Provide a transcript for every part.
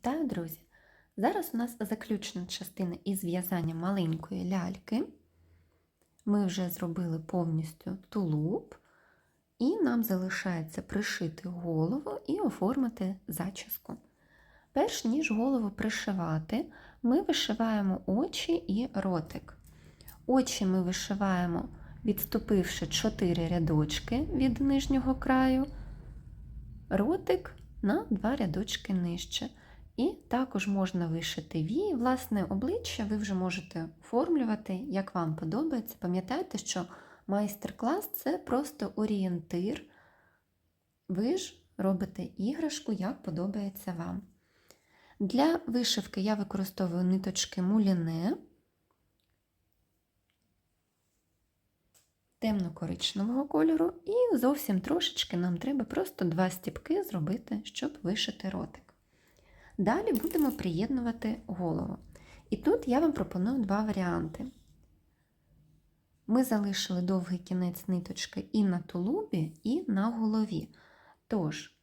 Вітаю, друзі! Зараз у нас заключна частина із в'язання маленької ляльки. Ми вже зробили повністю тулуб, і нам залишається пришити голову і оформити зачіску. Перш ніж голову пришивати, ми вишиваємо очі і ротик. Очі ми вишиваємо, відступивши 4 рядочки від нижнього краю, ротик на 2 рядочки нижче. І також можна вишити вії. Власне, обличчя ви вже можете оформлювати, як вам подобається. Пам'ятайте, що майстер-клас це просто орієнтир. Ви ж робите іграшку, як подобається вам. Для вишивки я використовую ниточки муліне темно-коричневого кольору, і зовсім трошечки нам треба просто два стіпки зробити, щоб вишити ротик. Далі будемо приєднувати голову. І тут я вам пропоную два варіанти. Ми залишили довгий кінець ниточки і на тулубі, і на голові. Тож,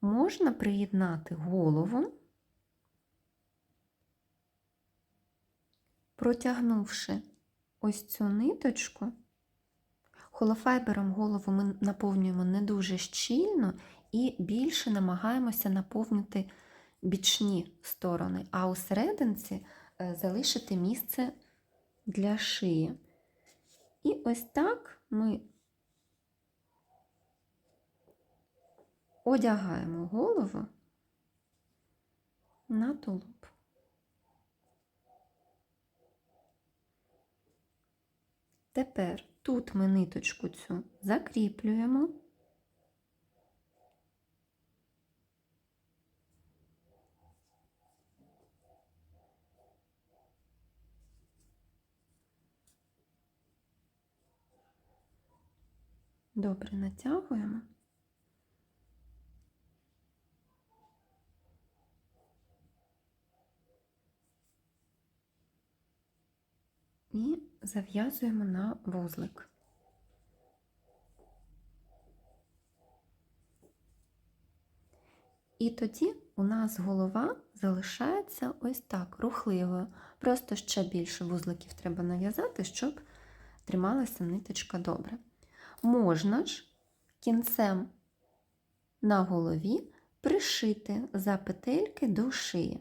можна приєднати голову, протягнувши ось цю ниточку, холофайбером голову ми наповнюємо не дуже щільно і більше намагаємося наповнити бічні сторони, а у серединці залишити місце для шиї. І ось так ми одягаємо голову на тулуб. Тепер тут ми ниточку цю закріплюємо. Добре натягуємо. І зав'язуємо на вузлик. І тоді у нас голова залишається ось так, рухливою. Просто ще більше вузликів треба нав'язати, щоб трималася ниточка добре можна ж кінцем на голові пришити за петельки до шиї.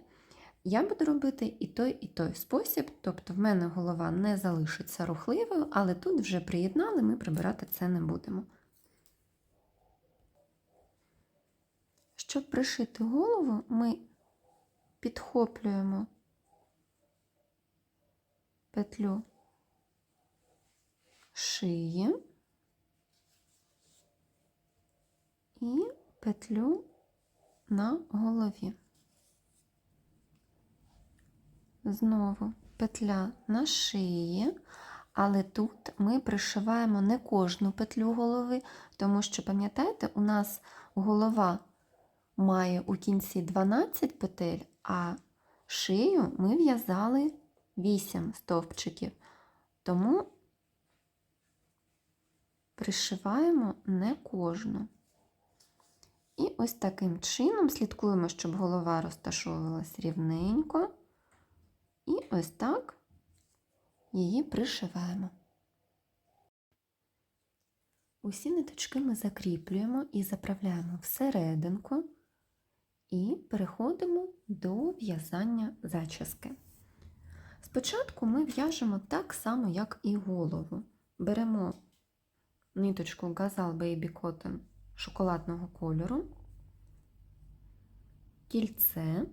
Я буду робити і той, і той спосіб, тобто в мене голова не залишиться рухливою, але тут вже приєднали, ми прибирати це не будемо. Щоб пришити голову, ми підхоплюємо петлю шиї. І петлю на голові. Знову петля на шиї, але тут ми пришиваємо не кожну петлю голови, тому що, пам'ятаєте, у нас голова має у кінці 12 петель, а шию ми в'язали 8 стовпчиків. Тому пришиваємо не кожну. І ось таким чином слідкуємо, щоб голова розташовувалась рівненько. І ось так її пришиваємо. Усі ниточки ми закріплюємо і заправляємо всерединку і переходимо до в'язання зачіски. Спочатку ми в'яжемо так само, як і голову. Беремо ниточку Gazal Baby Cotton шоколадного кольору, кільце,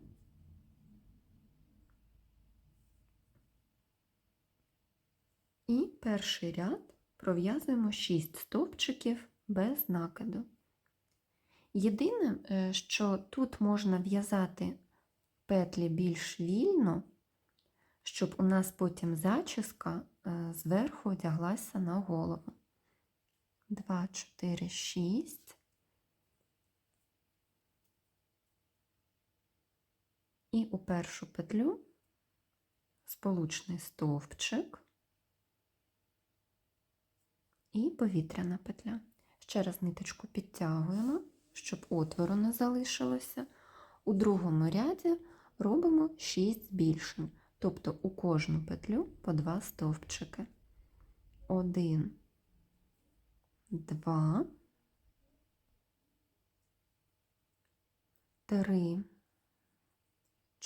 і перший ряд пров'язуємо 6 стовпчиків без накиду. Єдине, е, що тут можна в'язати петлі більш вільно, щоб у нас потім зачіска е, зверху одяглася на голову. 2, 4, 6. І у першу петлю сполучний стовпчик і повітряна петля. Ще раз ниточку підтягуємо, щоб отвору не залишилося. У другому ряді робимо 6 збільшень, тобто у кожну петлю по 2 стовпчики. 1, 2, 3,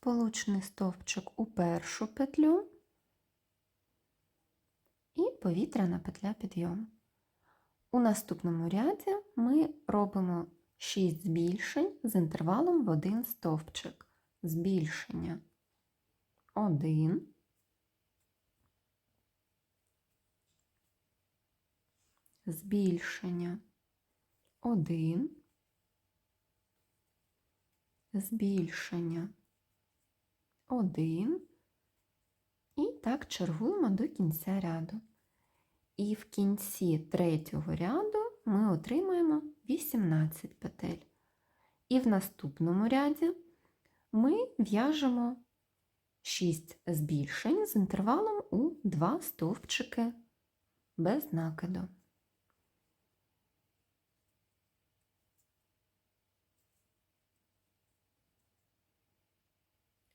Сполучний стовпчик у першу петлю і повітряна петля підйому. У наступному ряді ми робимо 6 збільшень з інтервалом в один стовпчик. Збільшення 1, збільшення 1, збільшення 1 і так чергуємо до кінця ряду. І в кінці третього ряду ми отримаємо 18 петель. І в наступному ряді ми в'яжемо 6 збільшень з інтервалом у 2 стовпчики без накиду.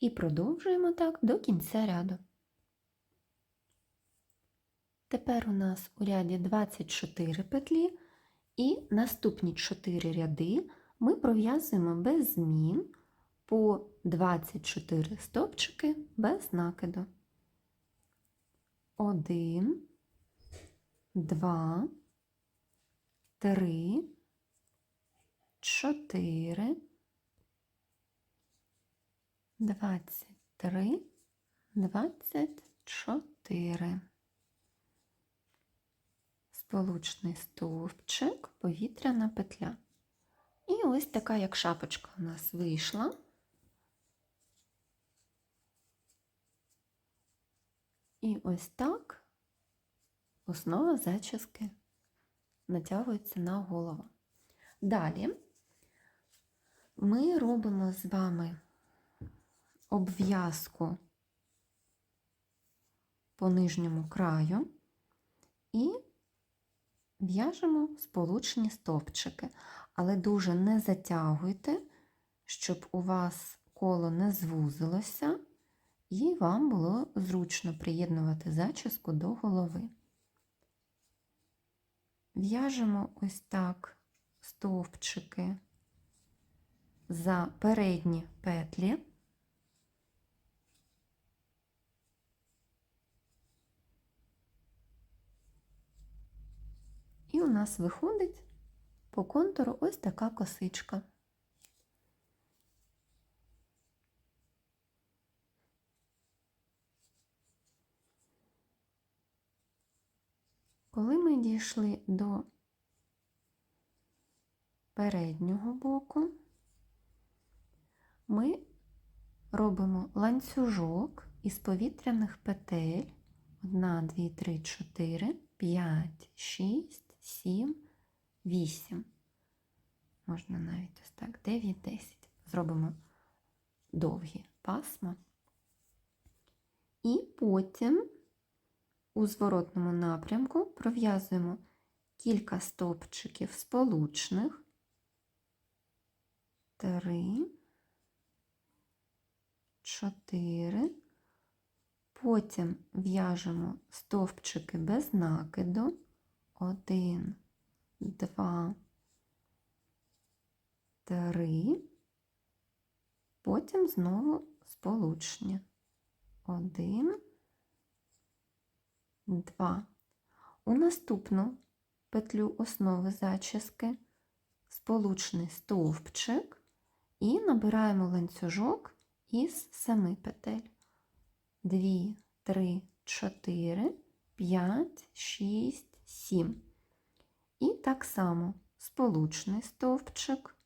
І продовжуємо так до кінця ряду. Тепер у нас у ряді 24 петлі, і наступні 4 ряди ми пров'язуємо без змін по 24 стовпчики без накиду. 1, 2, 3, 4, 23, 24. Сполучний стовпчик, повітряна петля. І ось така, як шапочка у нас вийшла. І ось так основа зачіски натягується на голову. Далі ми робимо з вами обв'язку по нижньому краю і в'яжемо сполучні стовпчики, але дуже не затягуйте, щоб у вас коло не звузилося, і вам було зручно приєднувати зачіску до голови. В'яжемо ось так стовпчики за передні петлі. У нас виходить по контуру ось така косичка. Коли ми дійшли до переднього боку, ми робимо ланцюжок із повітряних петель 1, 2, 3, 4, 5, 6, 7, 8. Можна навіть ось так, 9, 10. Зробимо довгі пасма. І потім у зворотному напрямку пров'язуємо кілька стовпчиків сполучних. 3, 4. Потім в'яжемо стовпчики без накиду. 1, 2, 3. потім знову сполучення. Один, два. У наступну петлю основи зачіски сполучний стовпчик і набираємо ланцюжок із семи петель. Дві, три, чотири, п'ять, шість, сім. І так само сполучний стовпчик.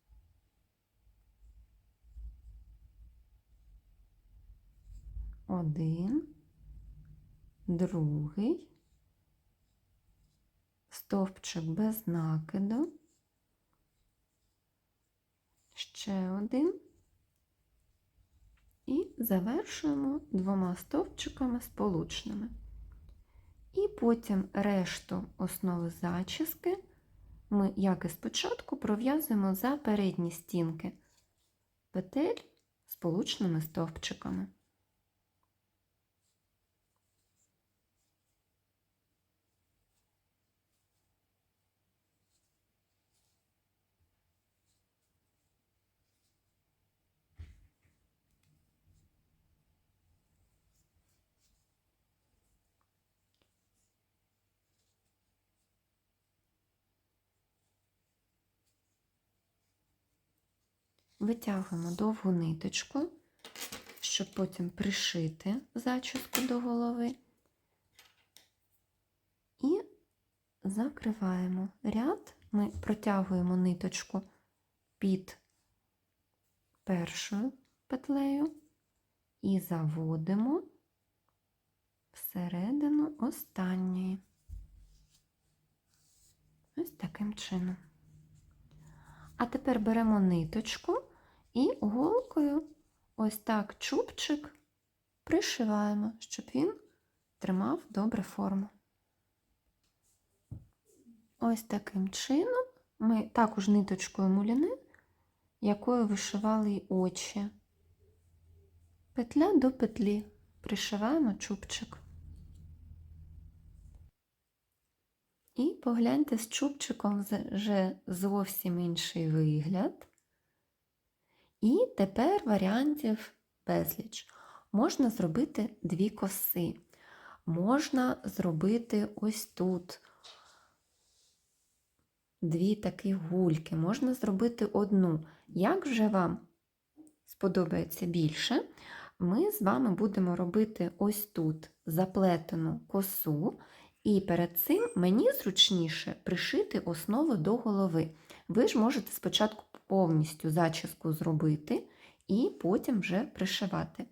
Один, другий, стовпчик без накиду, ще один. І завершуємо двома стовпчиками сполучними. І потім решту основи зачіски ми, як і спочатку, пров'язуємо за передні стінки петель сполучними стовпчиками. Витягуємо довгу ниточку, щоб потім пришити зачіску до голови. І закриваємо ряд. Ми протягуємо ниточку під першою петлею і заводимо всередину останньої. Ось таким чином. А тепер беремо ниточку і голкою ось так чубчик пришиваємо, щоб він тримав добре форму. Ось таким чином ми також ниточкою муліни, якою вишивали й очі. Петля до петлі пришиваємо чубчик. І погляньте з чубчиком вже зовсім інший вигляд. І тепер варіантів безліч. Можна зробити дві коси. Можна зробити ось тут дві такі гульки, можна зробити одну. Як вже вам сподобається більше, ми з вами будемо робити ось тут заплетену косу. І перед цим мені зручніше пришити основу до голови. Ви ж можете спочатку повністю зачіску зробити і потім вже пришивати.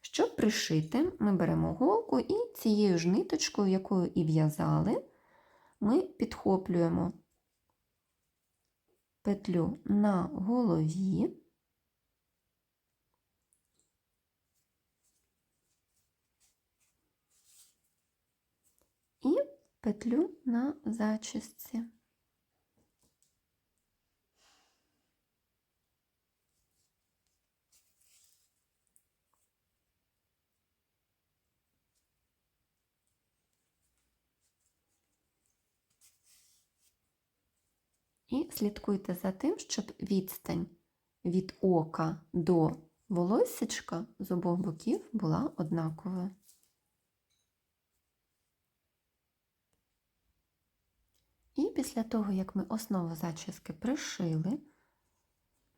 Щоб пришити, ми беремо голку і цією ж ниточкою, якою і в'язали, ми підхоплюємо петлю на голові. І петлю на зачісці. І слідкуйте за тим, щоб відстань від ока до волосечка з обох боків була однаковою. І після того, як ми основу зачіски пришили,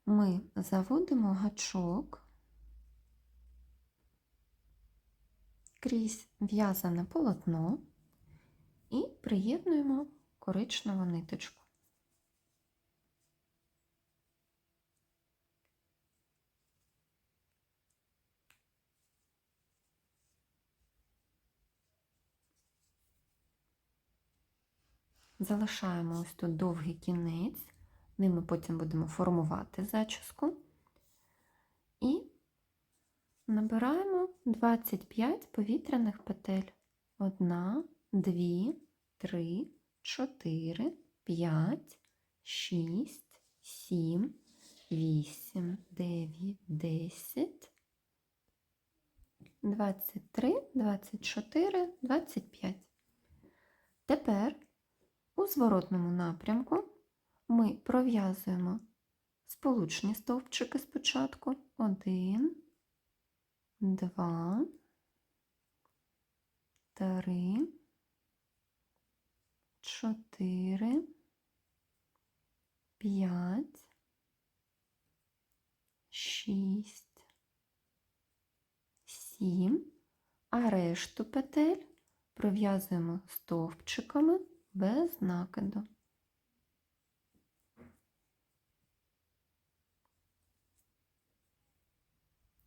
ми заводимо гачок крізь в'язане полотно і приєднуємо коричневу ниточку. Залишаємо ось тут довгий кінець, ним ми потім будемо формувати зачіску. І набираємо 25 повітряних петель. Одна, дві, три, чотири, п'ять, шість, сім, вісім, дев'ять, десять, двадцять три, двадцять чотири, двадцять п'ять. Тепер у зворотному напрямку ми пров'язуємо сполучні стовпчики спочатку. Один, два, три, чотири, п'ять, шість, сім, а решту петель пров'язуємо стовпчиками без накиду.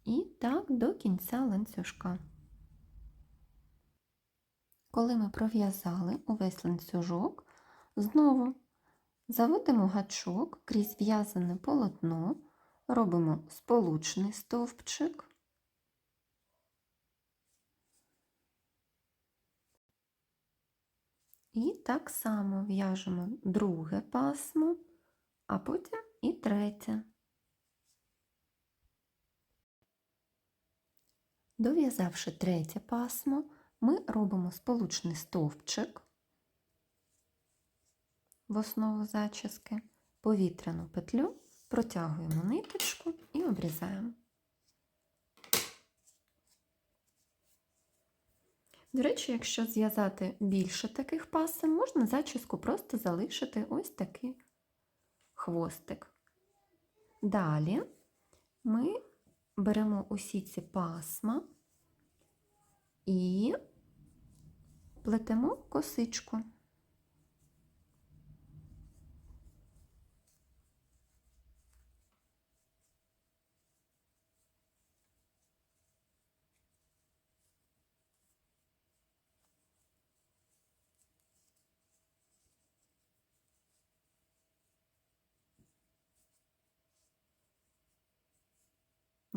І так до кінця ланцюжка. Коли ми пров'язали увесь ланцюжок, знову заводимо гачок крізь в'язане полотно, робимо сполучний стовпчик. І так само в'яжемо друге пасмо, а потім і третє. Дов'язавши третє пасмо, ми робимо сполучний стовпчик в основу зачіски, повітряну петлю, протягуємо ниточку і обрізаємо. До речі, якщо зв'язати більше таких пасем, можна зачіску просто залишити ось такий хвостик. Далі ми беремо усі ці пасма і плетемо косичку.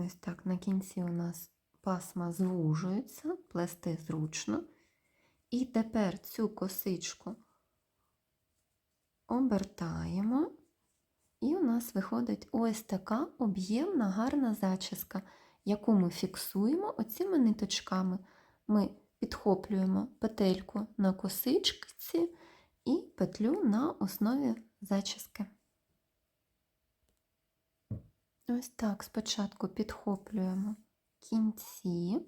Ось так на кінці у нас пасма звужуються, плести зручно. І тепер цю косичку обертаємо, і у нас виходить ось така об'ємна гарна зачіска, яку ми фіксуємо оціми ниточками. Ми підхоплюємо петельку на косичці і петлю на основі зачіски. Ось так спочатку підхоплюємо кінці.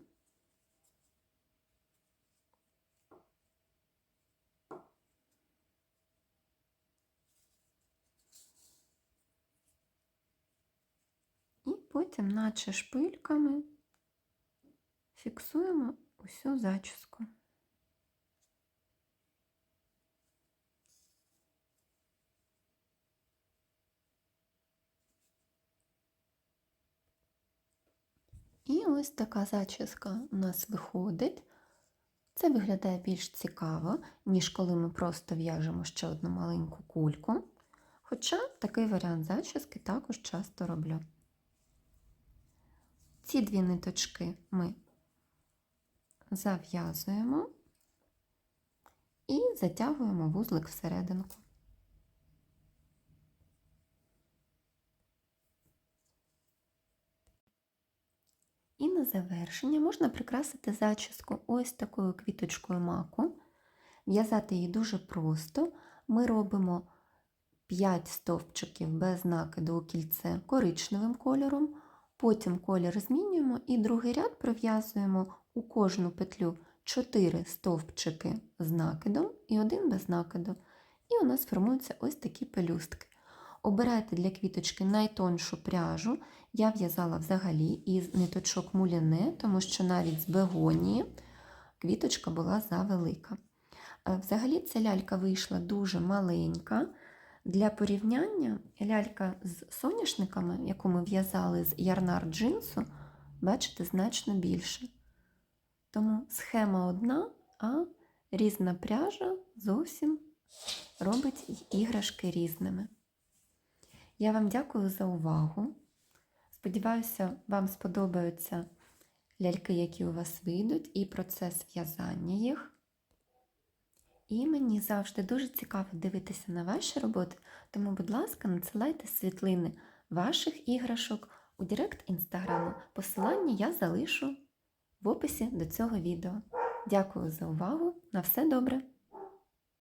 І потім, наче шпильками, фіксуємо усю зачіску. І ось така зачіска у нас виходить. Це виглядає більш цікаво, ніж коли ми просто в'яжемо ще одну маленьку кульку. Хоча такий варіант зачіски також часто роблю. Ці дві ниточки ми зав'язуємо і затягуємо вузлик всерединку. На завершення можна прикрасити зачіску ось такою квіточкою маку. В'язати її дуже просто. Ми робимо 5 стовпчиків без накиду у кільце коричневим кольором, потім колір змінюємо і другий ряд пров'язуємо у кожну петлю 4 стовпчики з накидом і один без накиду. І у нас формуються ось такі пелюстки. Обирайте для квіточки найтоншу пряжу. Я в'язала взагалі із ниточок муляне, тому що навіть з бегонії квіточка була завелика. Взагалі ця лялька вийшла дуже маленька. Для порівняння лялька з соняшниками, яку ми в'язали з ярнар джинсу, бачите, значно більше. Тому схема одна, а різна пряжа зовсім робить іграшки різними. Я вам дякую за увагу. Сподіваюся, вам сподобаються ляльки, які у вас вийдуть, і процес в'язання їх. І мені завжди дуже цікаво дивитися на ваші роботи, тому, будь ласка, надсилайте світлини ваших іграшок у Директ інстаграму. Посилання я залишу в описі до цього відео. Дякую за увагу! На все добре!